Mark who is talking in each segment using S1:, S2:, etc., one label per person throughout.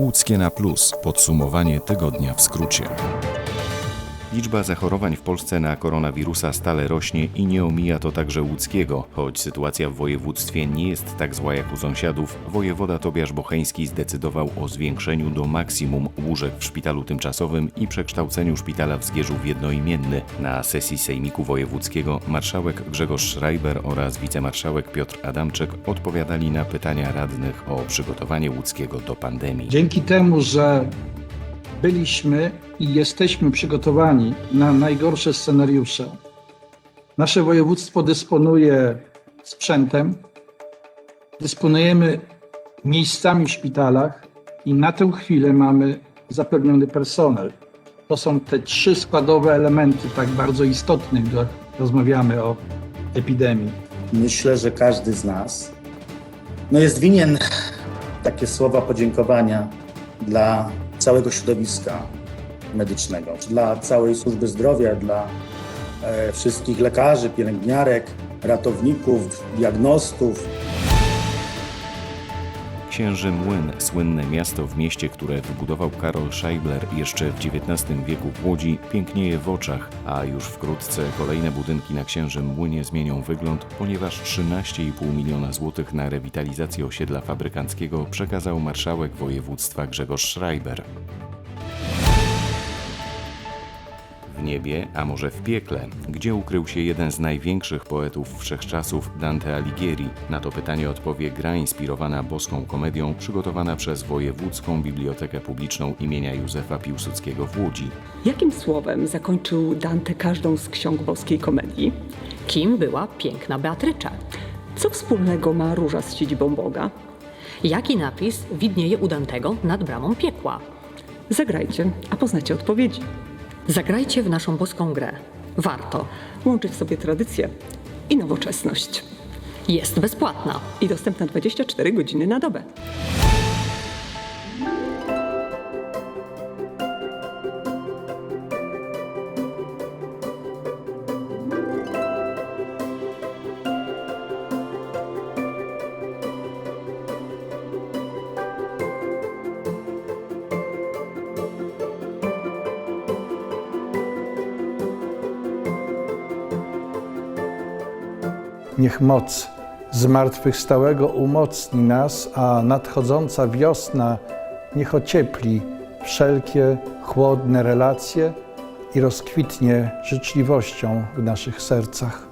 S1: Łódzkie na plus. Podsumowanie tygodnia w skrócie. Liczba zachorowań w Polsce na koronawirusa stale rośnie i nie omija to także łódzkiego. Choć sytuacja w województwie nie jest tak zła jak u sąsiadów, wojewoda Tobiasz Bocheński zdecydował o zwiększeniu do maksimum łóżek w szpitalu tymczasowym i przekształceniu szpitala w Zgierzów w jednoimienny. Na sesji Sejmiku Wojewódzkiego marszałek Grzegorz Schreiber oraz wicemarszałek Piotr Adamczek odpowiadali na pytania radnych o przygotowanie łódzkiego do pandemii.
S2: Dzięki temu, że byliśmy i jesteśmy przygotowani na najgorsze scenariusze, nasze województwo dysponuje sprzętem, dysponujemy miejscami w szpitalach i na tę chwilę mamy zapewniony personel. To są te trzy składowe elementy, tak bardzo istotne, gdy rozmawiamy o epidemii.
S3: Myślę, że każdy z nas no jest winien takie słowa podziękowania dla całego środowiska medycznego, dla całej służby zdrowia, dla e, wszystkich lekarzy, pielęgniarek, ratowników, diagnostów,
S1: Księży Młyn, słynne miasto w mieście, które wybudował Karol Scheibler jeszcze w XIX wieku w Łodzi, pięknieje w oczach, a już wkrótce kolejne budynki na Księżym Młynie zmienią wygląd, ponieważ 13,5 miliona złotych na rewitalizację osiedla fabrykanckiego przekazał marszałek województwa Grzegorz Schreiber. Niebie, a może w piekle, gdzie ukrył się jeden z największych poetów wszechczasów, Dante Alighieri? Na to pytanie odpowie gra inspirowana boską komedią, przygotowana przez Wojewódzką Bibliotekę Publiczną imienia Józefa Piłsudskiego w Łodzi.
S4: Jakim słowem zakończył Dante każdą z ksiąg boskiej komedii?
S5: Kim była piękna Beatrycza?
S4: Co wspólnego ma róża z siedzibą Boga?
S5: Jaki napis widnieje u Dantego nad bramą piekła?
S4: Zagrajcie, a poznacie odpowiedzi.
S5: Zagrajcie w naszą boską grę. Warto.
S4: Łączy w sobie tradycję i nowoczesność.
S5: Jest bezpłatna.
S4: I dostępna 24 godziny na dobę.
S6: Niech moc zmartwychwstałego umocni nas, a nadchodząca wiosna niech ociepli wszelkie chłodne relacje i rozkwitnie życzliwością w naszych sercach.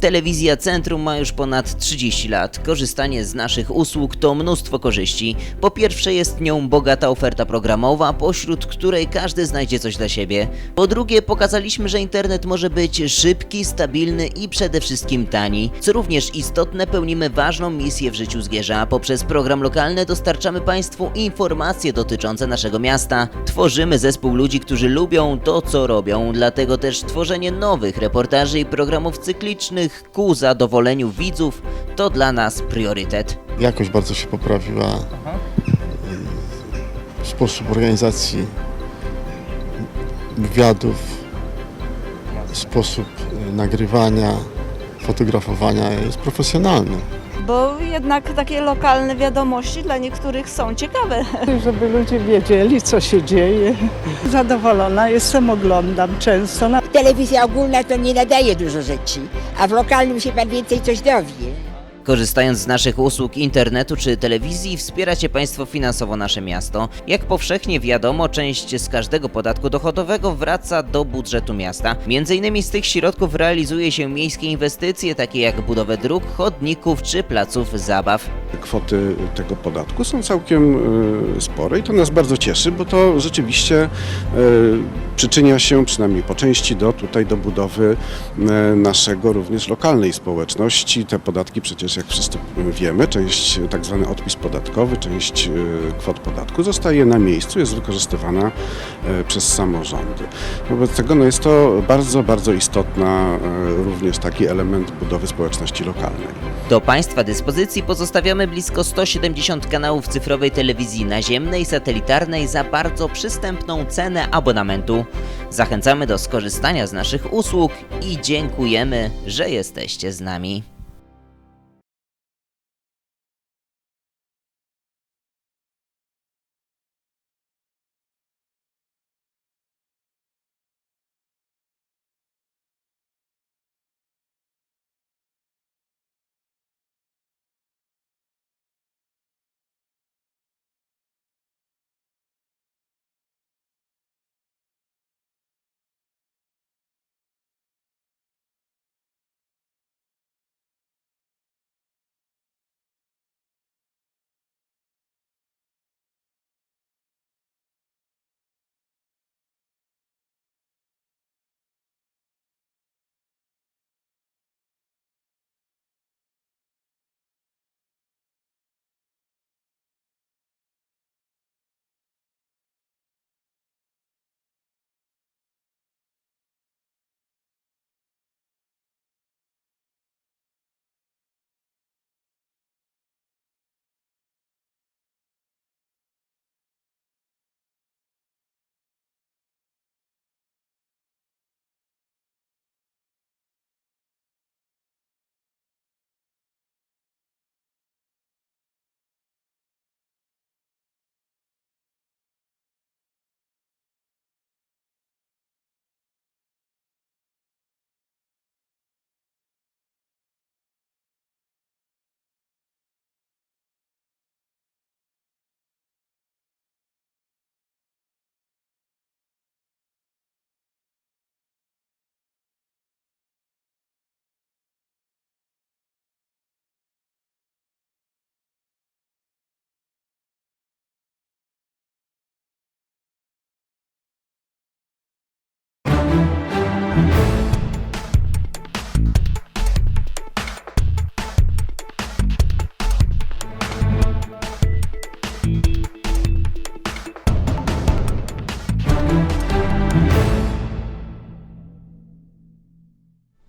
S7: Telewizja Centrum ma już ponad 30 lat. Korzystanie z naszych usług to mnóstwo korzyści. Po pierwsze jest nią bogata oferta programowa, pośród której każdy znajdzie coś dla siebie. Po drugie pokazaliśmy, że internet może być szybki, stabilny i przede wszystkim tani. Co również istotne, pełnimy ważną misję w życiu Zgierza. Poprzez program lokalny dostarczamy Państwu informacje dotyczące naszego miasta. Tworzymy zespół ludzi, którzy lubią to, co robią. Dlatego też tworzenie nowych reportaży i programów cyklicznych ku zadowoleniu widzów to dla nas priorytet.
S8: jakość bardzo się poprawiła. Y, Sposób organizacji wywiadów, sposób y, nagrywania, fotografowania jest profesjonalny.
S9: bo jednak takie lokalne wiadomości dla niektórych są ciekawe.
S10: żeby ludzie wiedzieli, co się dzieje. Zadowolona jestem, oglądam często. Na
S11: Telewizja ogólna to nie nadaje dużo rzeczy, a w lokalnym się pan więcej coś dowie.
S7: Korzystając z naszych usług internetu czy telewizji, wspieracie Państwo finansowo nasze miasto. Jak powszechnie wiadomo, część z każdego podatku dochodowego wraca do budżetu miasta. Między innymi z tych środków realizuje się miejskie inwestycje, takie jak budowę dróg, chodników czy placów zabaw.
S12: Kwoty tego podatku są całkiem y, spore i to nas bardzo cieszy, bo to rzeczywiście y, przyczynia się przynajmniej po części do tutaj do budowy y, naszego również lokalnej społeczności. Te podatki przecież jak wszyscy wiemy, część tak zwany odpis podatkowy, część e, kwot podatku zostaje na miejscu, jest wykorzystywana e, przez samorządy. Wobec tego no jest to bardzo, bardzo istotna e, również taki element budowy społeczności lokalnej.
S7: Do Państwa dyspozycji pozostawiamy blisko 170 kanałów cyfrowej telewizji naziemnej, satelitarnej za bardzo przystępną cenę abonamentu. Zachęcamy do skorzystania z naszych usług i dziękujemy, że jesteście z nami.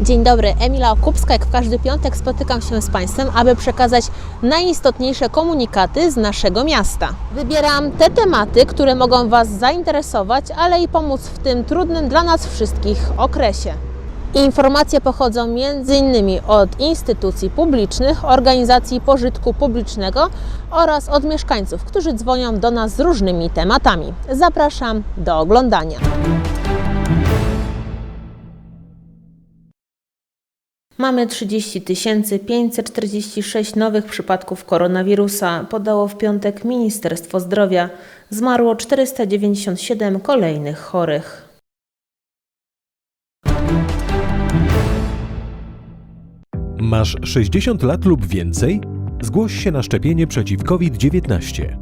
S13: Dzień dobry, Emila Okupska. Jak w każdy piątek spotykam się z Państwem, aby przekazać najistotniejsze komunikaty z naszego miasta. Wybieram te tematy, które mogą Was zainteresować, ale i pomóc w tym trudnym dla nas wszystkich okresie. Informacje pochodzą m.in. od instytucji publicznych, organizacji pożytku publicznego oraz od mieszkańców, którzy dzwonią do nas z różnymi tematami. Zapraszam do oglądania. Mamy 30 546 nowych przypadków koronawirusa, podało w piątek Ministerstwo Zdrowia. Zmarło 497 kolejnych chorych.
S14: Masz 60 lat lub więcej? Zgłoś się na szczepienie przeciw COVID-19.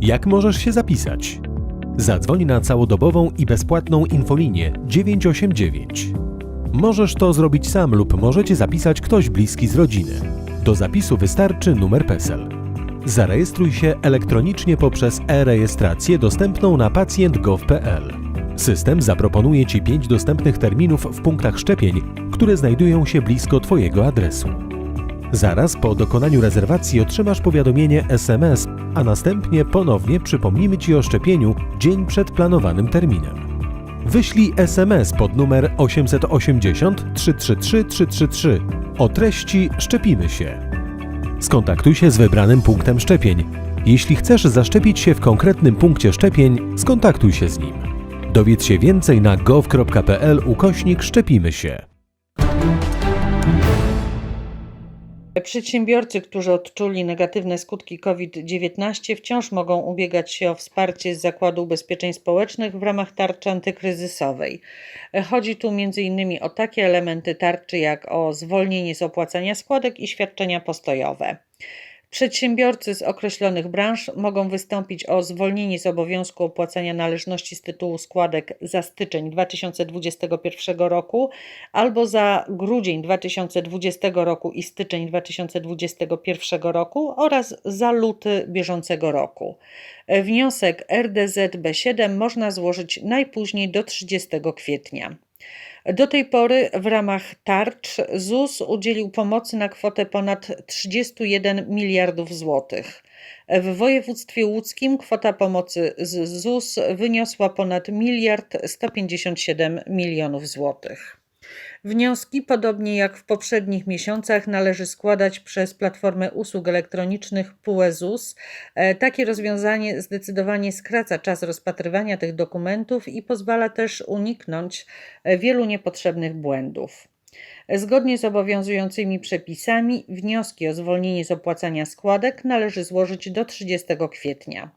S14: Jak możesz się zapisać? Zadzwoń na całodobową i bezpłatną infolinię 989. Możesz to zrobić sam lub możecie zapisać ktoś bliski z rodziny. Do zapisu wystarczy numer PESEL. Zarejestruj się elektronicznie poprzez e-rejestrację dostępną na pacjent.gov.pl. System zaproponuje Ci 5 dostępnych terminów w punktach szczepień, które znajdują się blisko Twojego adresu. Zaraz po dokonaniu rezerwacji otrzymasz powiadomienie SMS, a następnie ponownie przypomnimy Ci o szczepieniu dzień przed planowanym terminem. Wyślij SMS pod numer 880 333 333 o treści Szczepimy się. Skontaktuj się z wybranym punktem szczepień. Jeśli chcesz zaszczepić się w konkretnym punkcie szczepień, skontaktuj się z nim. Dowiedz się więcej na gov.pl ukośnik szczepimy się.
S15: Przedsiębiorcy, którzy odczuli negatywne skutki COVID-19, wciąż mogą ubiegać się o wsparcie z Zakładu Ubezpieczeń Społecznych w ramach tarczy antykryzysowej. Chodzi tu m.in. o takie elementy tarczy jak o zwolnienie z opłacania składek i świadczenia postojowe. Przedsiębiorcy z określonych branż mogą wystąpić o zwolnienie z obowiązku opłacania należności z tytułu składek za styczeń 2021 roku albo za grudzień 2020 roku i styczeń 2021 roku oraz za luty bieżącego roku. Wniosek RDZ-B7 można złożyć najpóźniej do 30 kwietnia. Do tej pory w ramach tarcz ZUS udzielił pomocy na kwotę ponad 31 miliardów złotych. W województwie łódzkim kwota pomocy z ZUS wyniosła ponad miliard 157 milionów złotych. Wnioski, podobnie jak w poprzednich miesiącach, należy składać przez Platformę Usług Elektronicznych PUE ZUS. E, Takie rozwiązanie zdecydowanie skraca czas rozpatrywania tych dokumentów i pozwala też uniknąć e, wielu niepotrzebnych błędów. Zgodnie z obowiązującymi przepisami, wnioski o zwolnienie z opłacania składek należy złożyć do 30 kwietnia.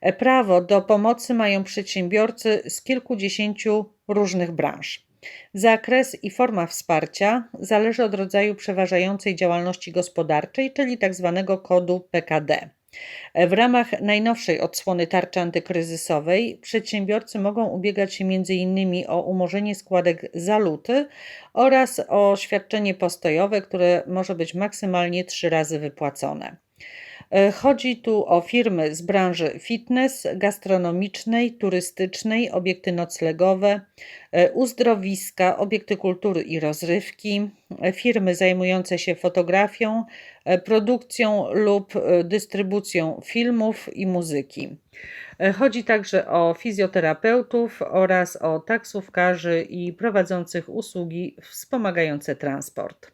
S15: E, Prawo do pomocy mają przedsiębiorcy z kilkudziesięciu różnych branż. Zakres i forma wsparcia zależy od rodzaju przeważającej działalności gospodarczej, czyli tzw. kodu PKD. W ramach najnowszej odsłony tarczy antykryzysowej przedsiębiorcy mogą ubiegać się m.in. o umorzenie składek za luty oraz o świadczenie postojowe, które może być maksymalnie trzy razy wypłacone. E, Chodzi tu o firmy z branży fitness, gastronomicznej, turystycznej, obiekty noclegowe, e, uzdrowiska, obiekty kultury i rozrywki, e, firmy zajmujące się fotografią, produkcją lub dystrybucją filmów i muzyki. Chodzi także o fizjoterapeutów oraz o taksówkarzy i prowadzących usługi wspomagające transport.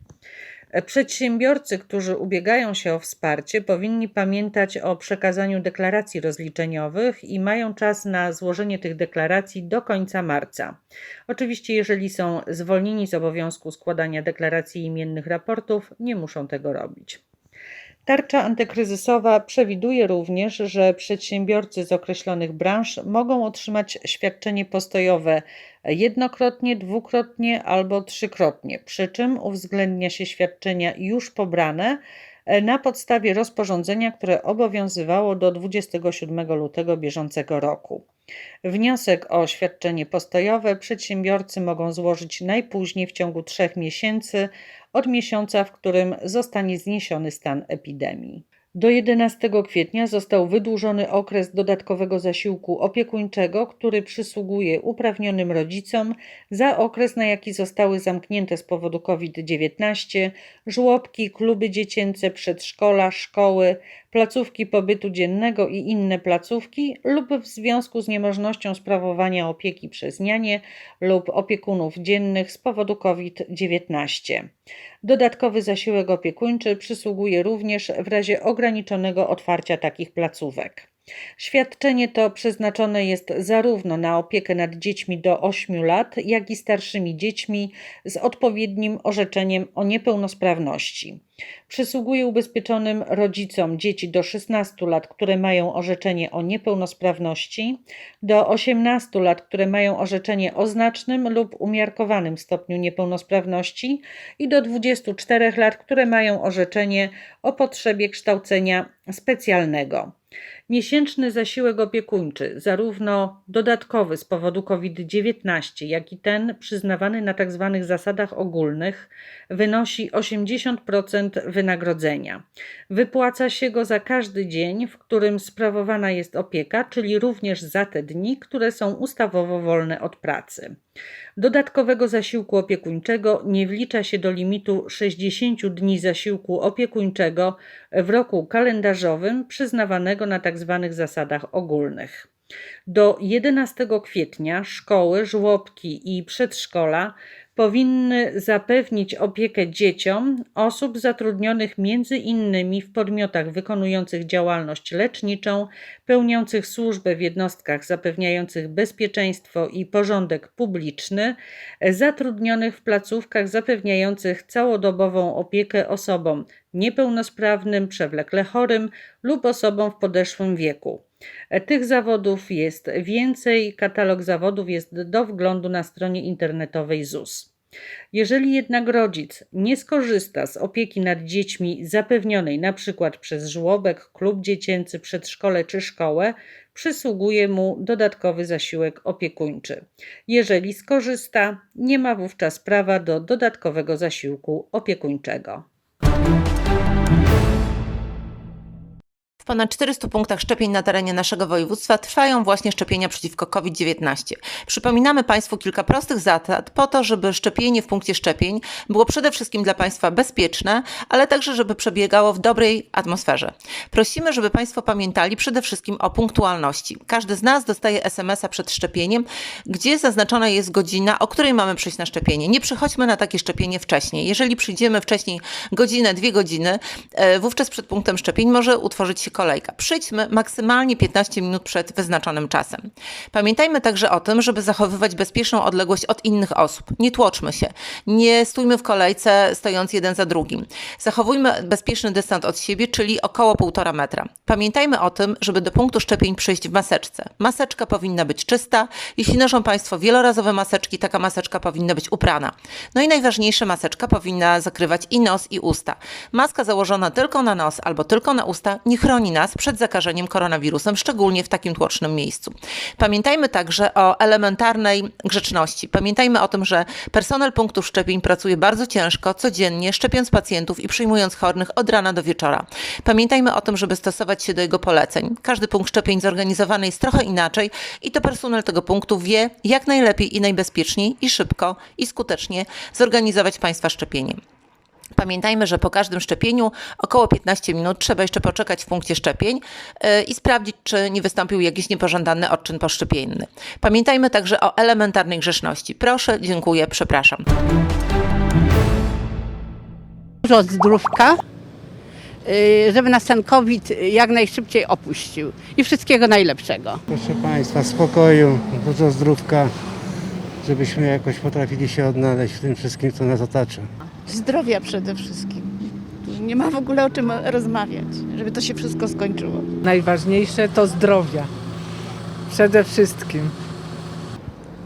S15: Przedsiębiorcy, którzy ubiegają się o wsparcie, powinni pamiętać o przekazaniu deklaracji rozliczeniowych i mają czas na złożenie tych deklaracji do końca marca. Oczywiście, jeżeli są zwolnieni z obowiązku składania deklaracji imiennych raportów, nie muszą tego robić. Tarcza antykryzysowa przewiduje również, że przedsiębiorcy z określonych branż mogą otrzymać świadczenie postojowe jednokrotnie, dwukrotnie albo trzykrotnie, przy czym uwzględnia się świadczenia już pobrane e, na podstawie rozporządzenia, które obowiązywało do 27 lutego bieżącego roku. Wniosek o świadczenie postojowe przedsiębiorcy mogą złożyć najpóźniej w ciągu trzech miesięcy od miesiąca, w którym zostanie zniesiony stan epidemii. Do 11 kwietnia został wydłużony okres dodatkowego zasiłku opiekuńczego, który przysługuje uprawnionym rodzicom za okres, na jaki zostały zamknięte z powodu COVID-19 żłobki, kluby dziecięce, przedszkola, szkoły, placówki pobytu dziennego i inne placówki lub w związku z niemożnością sprawowania opieki przez nianie lub opiekunów dziennych z powodu COVID-19. Dodatkowy zasiłek opiekuńczy przysługuje również w razie ograniczonego otwarcia takich placówek. Świadczenie to przeznaczone jest zarówno na opiekę nad dziećmi do 8 lat, jak i starszymi dziećmi z odpowiednim orzeczeniem o niepełnosprawności. Przysługuje ubezpieczonym rodzicom dzieci do 16 lat, które mają orzeczenie o niepełnosprawności, do 18 lat, które mają orzeczenie o znacznym lub umiarkowanym stopniu niepełnosprawności i do 24 lat, które mają orzeczenie o potrzebie kształcenia specjalnego. Miesięczny zasiłek opiekuńczy, zarówno dodatkowy z powodu COVID-19, jak i ten przyznawany na tzw. zasadach ogólnych, wynosi 80% wynagrodzenia. Wypłaca się go za każdy dzień, w którym sprawowana jest opieka, czyli również za te dni, które są ustawowo wolne od pracy. Dodatkowego zasiłku opiekuńczego nie wlicza się do limitu 60 dni zasiłku opiekuńczego w roku kalendarzowym przyznawanego na tzw. zasadach ogólnych. Do 11 kwietnia szkoły, żłobki i przedszkola powinny zapewnić opiekę dzieciom osób zatrudnionych między innymi w podmiotach wykonujących działalność leczniczą, pełniących służbę w jednostkach zapewniających bezpieczeństwo i porządek publiczny, zatrudnionych w placówkach zapewniających całodobową opiekę osobom niepełnosprawnym, przewlekle chorym lub osobom w podeszłym wieku. Tych zawodów jest więcej. Katalog zawodów jest do wglądu na stronie internetowej ZUS. Jeżeli jednak rodzic nie skorzysta z opieki nad dziećmi zapewnionej np. przez żłobek, klub dziecięcy, przedszkole czy szkołę, przysługuje mu dodatkowy zasiłek opiekuńczy. Jeżeli skorzysta, nie ma wówczas prawa do dodatkowego zasiłku opiekuńczego.
S16: Ponad 400 punktach szczepień na terenie naszego województwa trwają właśnie szczepienia przeciwko COVID-19. Przypominamy Państwu kilka prostych zasad po to, żeby szczepienie w punkcie szczepień było przede wszystkim dla Państwa bezpieczne, ale także żeby przebiegało w dobrej atmosferze. Prosimy, żeby Państwo pamiętali przede wszystkim o punktualności. Każdy z nas dostaje SMS-a przed szczepieniem, gdzie zaznaczona jest godzina, o której mamy przyjść na szczepienie. Nie przychodźmy na takie szczepienie wcześniej. Jeżeli przyjdziemy wcześniej godzinę, dwie godziny, e, wówczas przed punktem szczepień może utworzyć się kolejka. Przyjdźmy maksymalnie 15 minut przed wyznaczonym czasem. Pamiętajmy także o tym, żeby zachowywać bezpieczną odległość od innych osób. Nie tłoczmy się. Nie stójmy w kolejce stojąc jeden za drugim. Zachowujmy bezpieczny dystans od siebie, czyli około 1,5 metra. Pamiętajmy o tym, żeby do punktu szczepień przyjść w maseczce. Maseczka powinna być czysta. Jeśli noszą Państwo wielorazowe maseczki, taka maseczka powinna być uprana. No i najważniejsze, maseczka powinna zakrywać i nos, i usta. Maska założona tylko na nos albo tylko na usta nie chroni nas przed zakażeniem koronawirusem, szczególnie w takim tłocznym miejscu. Pamiętajmy także o elementarnej grzeczności. Pamiętajmy o tym, że personel punktów szczepień pracuje bardzo ciężko, codziennie, szczepiąc pacjentów i przyjmując chorych od rana do wieczora. Pamiętajmy o tym, żeby stosować się do jego poleceń. Każdy punkt szczepień zorganizowany jest trochę inaczej i to personel tego punktu wie, jak najlepiej i najbezpieczniej i szybko i skutecznie zorganizować Państwa szczepienie. Pamiętajmy, że po każdym szczepieniu około 15 minut trzeba jeszcze poczekać w punkcie szczepień yy, i sprawdzić, czy nie wystąpił jakiś niepożądany odczyn poszczepienny. Pamiętajmy także o elementarnej grzeczności. Proszę, dziękuję, przepraszam.
S17: Dużo zdrówka, y, żeby nas ten COVID jak najszybciej opuścił. I wszystkiego najlepszego.
S18: Proszę Państwa, spokoju, dużo zdrówka, żebyśmy jakoś potrafili się odnaleźć w tym wszystkim, co nas otacza.
S10: Zdrowia przede wszystkim. Nie ma w ogóle o czym rozmawiać, żeby to się wszystko skończyło.
S19: Najważniejsze to zdrowia. Przede wszystkim.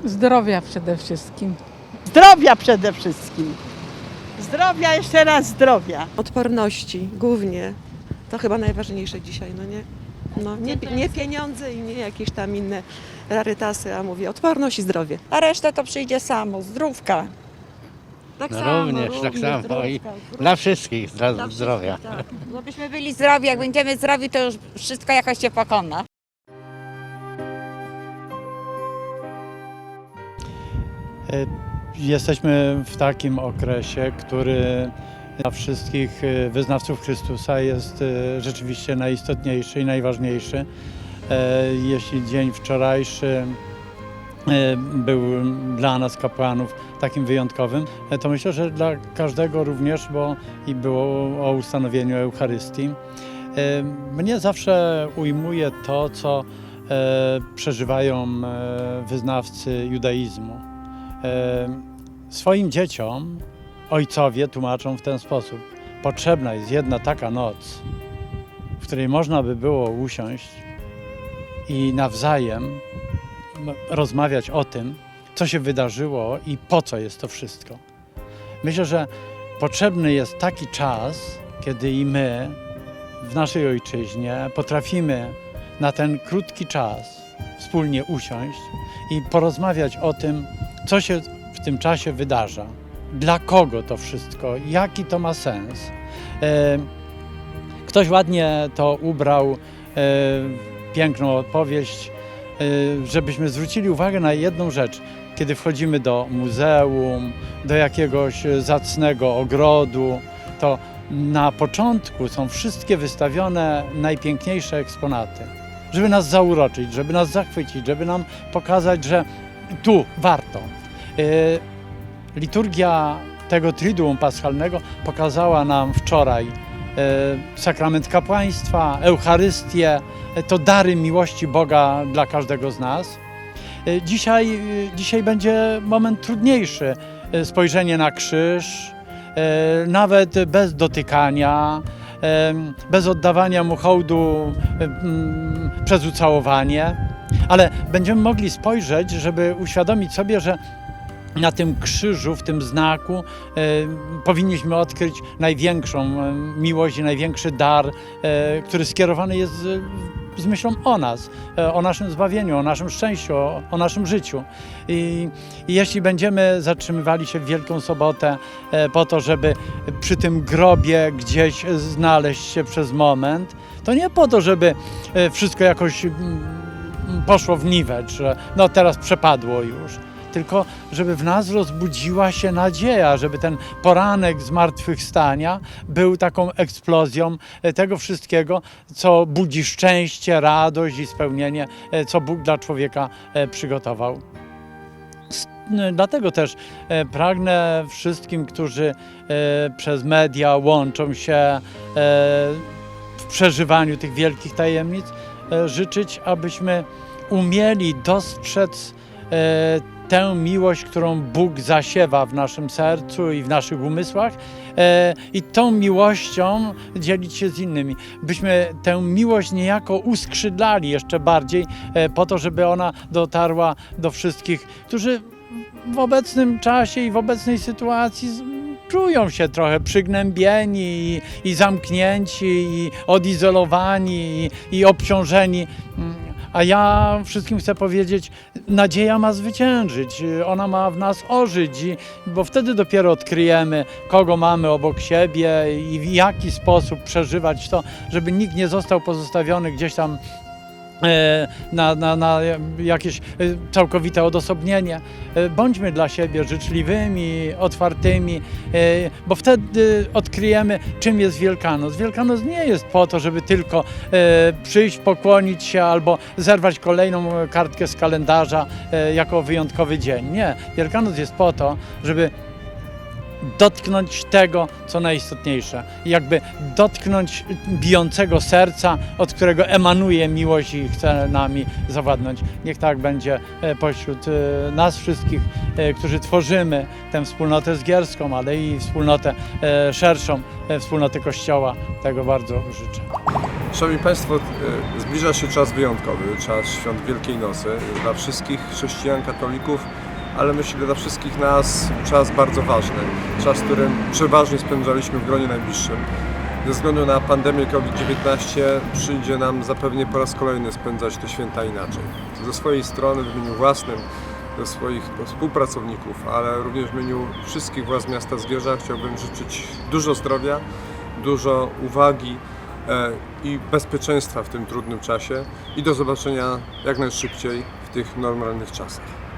S19: Zdrowia przede wszystkim.
S10: Zdrowia przede wszystkim. Zdrowia, jeszcze raz zdrowia.
S20: Odporności głównie. To chyba najważniejsze dzisiaj, no nie? No, nie, nie pieniądze i nie jakieś tam inne rarytasy, a mówię odporność i zdrowie.
S9: A reszta to przyjdzie samo, zdrówka.
S20: Tak
S18: No również, tak samo i dla wszystkich zdra- zdrowia.
S11: Żebyśmy byli zdrowi, jak będziemy zdrowi, to już wszystko jakoś się pokona.
S21: E, Jesteśmy w takim okresie, który dla wszystkich e, wyznawców Chrystusa jest e, rzeczywiście najistotniejszy i najważniejszy. E, Jeśli dzień wczorajszy był dla nas kapłanów takim wyjątkowym, e, to myślę, że dla każdego również, bo i było o ustanowieniu Eucharystii. E, Mnie zawsze ujmuje to, co e, przeżywają e, wyznawcy judaizmu. E, Swoim dzieciom ojcowie tłumaczą w ten sposób. Potrzebna jest jedna taka noc, w której można by było usiąść i nawzajem rozmawiać o tym, co się wydarzyło i po co jest to wszystko. Myślę, że potrzebny jest taki czas, kiedy i my w naszej ojczyźnie potrafimy na ten krótki czas wspólnie usiąść i porozmawiać o tym, co się w tym czasie wydarza, dla kogo to wszystko, jaki to ma sens. E, Ktoś ładnie to ubrał, e, piękną opowieść, żebyśmy zwrócili uwagę na jedną rzecz. Kiedy wchodzimy do muzeum, do jakiegoś zacnego ogrodu, to na początku są wszystkie wystawione najpiękniejsze eksponaty, żeby nas zauroczyć, żeby nas zachwycić, żeby nam pokazać, że tu warto. Y, Liturgia tego Triduum Paschalnego pokazała nam wczoraj y, sakrament kapłaństwa, Eucharystię, y, to dary miłości Boga dla każdego z nas. Y, Dzisiaj, dzisiaj będzie moment trudniejszy. Spojrzenie na krzyż, nawet bez dotykania, bez oddawania mu hołdu mm, przez ucałowanie, ale będziemy mogli spojrzeć, żeby uświadomić sobie, że na tym krzyżu, w tym znaku e, powinniśmy odkryć największą e, miłość i największy dar, e, który skierowany jest z, myślą o nas, o naszym zbawieniu, o naszym szczęściu, o, naszym życiu. I, jeśli będziemy zatrzymywali się w Wielką Sobotę po to, żeby przy tym grobie gdzieś znaleźć się przez moment, to nie po to, żeby wszystko jakoś mm, poszło w niwecz, no teraz przepadło już tylko żeby w nas rozbudziła się nadzieja, żeby ten poranek zmartwychwstania był taką eksplozją e, tego wszystkiego, co budzi szczęście, radość i spełnienie, e, co Bóg dla człowieka e, przygotował. Dlatego też pragnę wszystkim, którzy przez media łączą się w przeżywaniu tych wielkich tajemnic, życzyć, abyśmy umieli dostrzec tę miłość, którą Bóg zasiewa w naszym sercu i w naszych umysłach e, i tą miłością dzielić się z innymi. Byśmy tę miłość niejako uskrzydlali jeszcze bardziej e, po to, żeby ona dotarła do wszystkich, którzy w obecnym czasie i w obecnej sytuacji czują się trochę przygnębieni i, i zamknięci, i odizolowani, i, i obciążeni. A ja wszystkim chcę powiedzieć, nadzieja ma zwyciężyć, ona ma w nas ożyć, bo wtedy dopiero odkryjemy, kogo mamy obok siebie i w jaki sposób przeżywać to, żeby nikt nie został pozostawiony gdzieś tam na, na, na jakieś e, całkowite odosobnienie. E, Bądźmy dla siebie życzliwymi, otwartymi, e, bo wtedy odkryjemy, czym jest Wielkanoc. Wielkanoc nie jest po to, żeby tylko e, przyjść, pokłonić się albo zerwać kolejną kartkę z kalendarza e, jako wyjątkowy dzień. Nie. Wielkanoc jest po to, żeby dotknąć tego, co najistotniejsze. Jakby dotknąć bijącego serca, od którego emanuje miłość i chce nami zawładnąć. Niech tak będzie e, pośród e, nas wszystkich, e, którzy tworzymy tę wspólnotę zgierską, ale i wspólnotę szerszą, wspólnotę Kościoła. Tego bardzo życzę.
S22: Szanowni Państwo, zbliża się czas wyjątkowy, czas świąt Wielkiej Nocy. Dla wszystkich chrześcijan, katolików, ale myślę dla wszystkich nas czas bardzo ważny. Czas, którym przeważnie spędzaliśmy w gronie najbliższym. Ze względu na pandemię COVID-19 przyjdzie nam zapewne po raz kolejny spędzać te święta inaczej. Ze swojej strony, w imieniu własnym, do swoich współpracowników, ale również w imieniu wszystkich władz miasta Zgierza chciałbym życzyć dużo zdrowia, dużo uwagi e, i bezpieczeństwa w tym trudnym czasie i do zobaczenia jak najszybciej w tych normalnych czasach.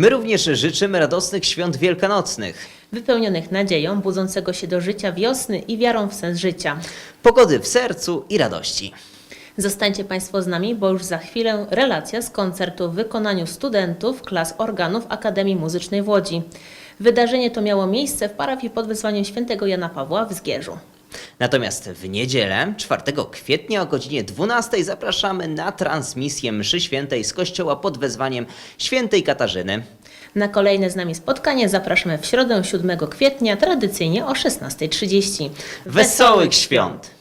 S7: My również życzymy radosnych świąt wielkanocnych.
S13: Wypełnionych nadzieją, budzącego się do życia wiosny i wiarą w sens życia.
S7: Pogody w sercu i radości.
S13: Zostańcie Państwo z nami, bo już za chwilę relacja z koncertu w wykonaniu studentów klas organów Akademii Muzycznej w Łodzi. Wydarzenie to miało miejsce w parafii pod wezwaniem świętego Jana Pawła w Zgierzu.
S7: Natomiast w niedzielę, 4 kwietnia o godzinie 12 zapraszamy na transmisję mszy świętej z kościoła pod wezwaniem świętej Katarzyny.
S13: Na kolejne z nami spotkanie zapraszamy w środę 7 kwietnia, tradycyjnie o 16.30.
S7: Wesołych świąt!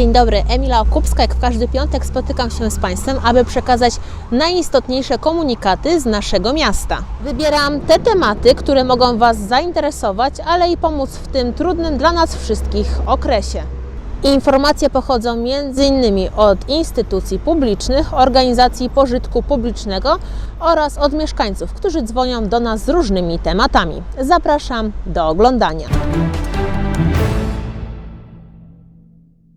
S13: Dzień dobry, Emila Okupska. Jak w każdy piątek spotykam się z Państwem, aby przekazać najistotniejsze komunikaty z naszego miasta. Wybieram te tematy, które mogą Was zainteresować, ale i pomóc w tym trudnym dla nas wszystkich okresie. Informacje pochodzą m.in. od instytucji publicznych, organizacji pożytku publicznego oraz od mieszkańców, którzy dzwonią do nas z różnymi tematami. Zapraszam do oglądania.